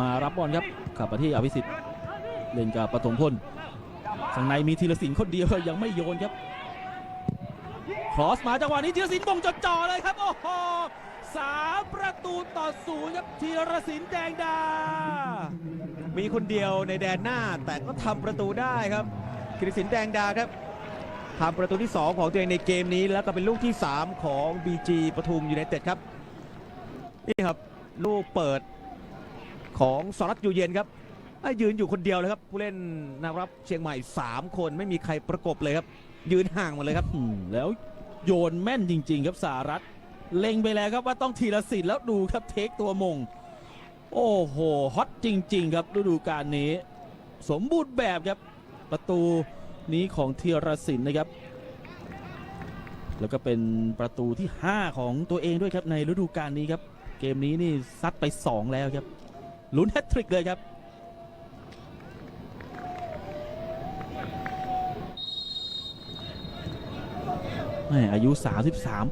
มารับบอลครับขับมาที่อภิสิทธิ์เล่นกับปฐมพลข้างในมีธีรศิลป์คนเดียวยังไม่โยนครับครอสมาจังหวะนี้ธีรศิลป์บงจดจ่อเลยครับ โอ้โหสามประตูต่อศูนย์ครับธีรศิลป์แดงดา มีคนเดียวในแดนหน้าแต่ก็ทำประตูได้ครับกฤษสินแดงดาครับทำประตูที่ 2 ของตัวเองในเกมนี้ แล้วก็เป็นลูกที่ 3 ของ BG ปทุมยูไนเต็ดครับ นี่ครับ ลูกเปิด ของสรัตอยู่เย็นครับยืนอยู่คนเดียวเลยครับ ผู้เล่นนะครับเชียงใหม่ 3 คนไม่มีใครประกบเลยครับ ยืนห่างหมดเลยครับแล้วโยนแม่นจริง ๆ ครับสารัตเล็งไปแล้วครับว่าต้องธีรศิลป์แล้วดูครับเทคตัวมง โอ้โหฮอตจริง ๆ ครับฤดูกาลนี้ สมบูรณ์แบบครับประตูนี้ของธีรศิลป์นะครับ แล้วก็เป็นประตูที่ 5 ของตัวเองด้วยครับในฤดูกาลนี้ครับ เกมนี้นี่ซัดไป 2 แล้วครับ ลุ้นแฮตทริกเลยครับแม่อายุ 33